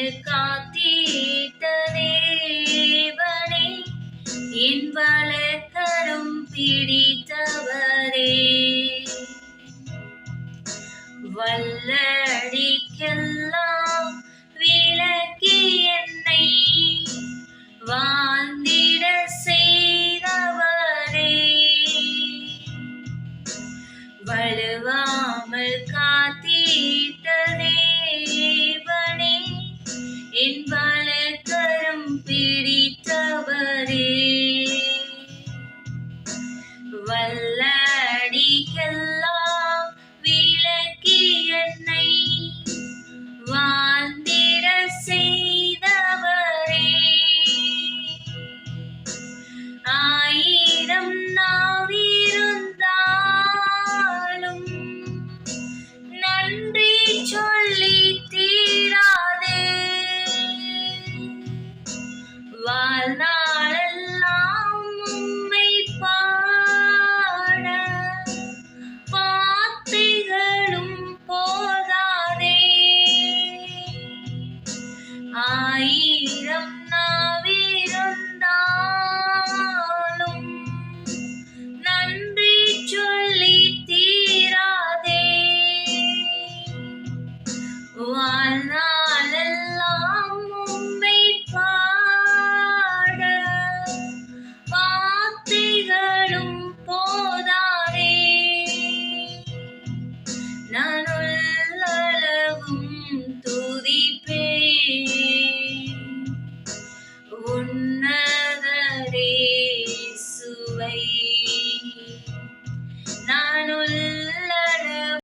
காத்தீட்ட தேவனே என் வலக்கரம் பிடித்தவரே. வல்லடிக்கெல்லாம் விலக்கி என்னை வாழ்ந்திட செய்தவரே. வலுவாமல் காத்தீட்ட பிடித்தவரே வல்ல ஆயிரம் நாவிருந்தாலும் நன்றி சொல்லி தீராதே. வாழ்நாளெல்லாம்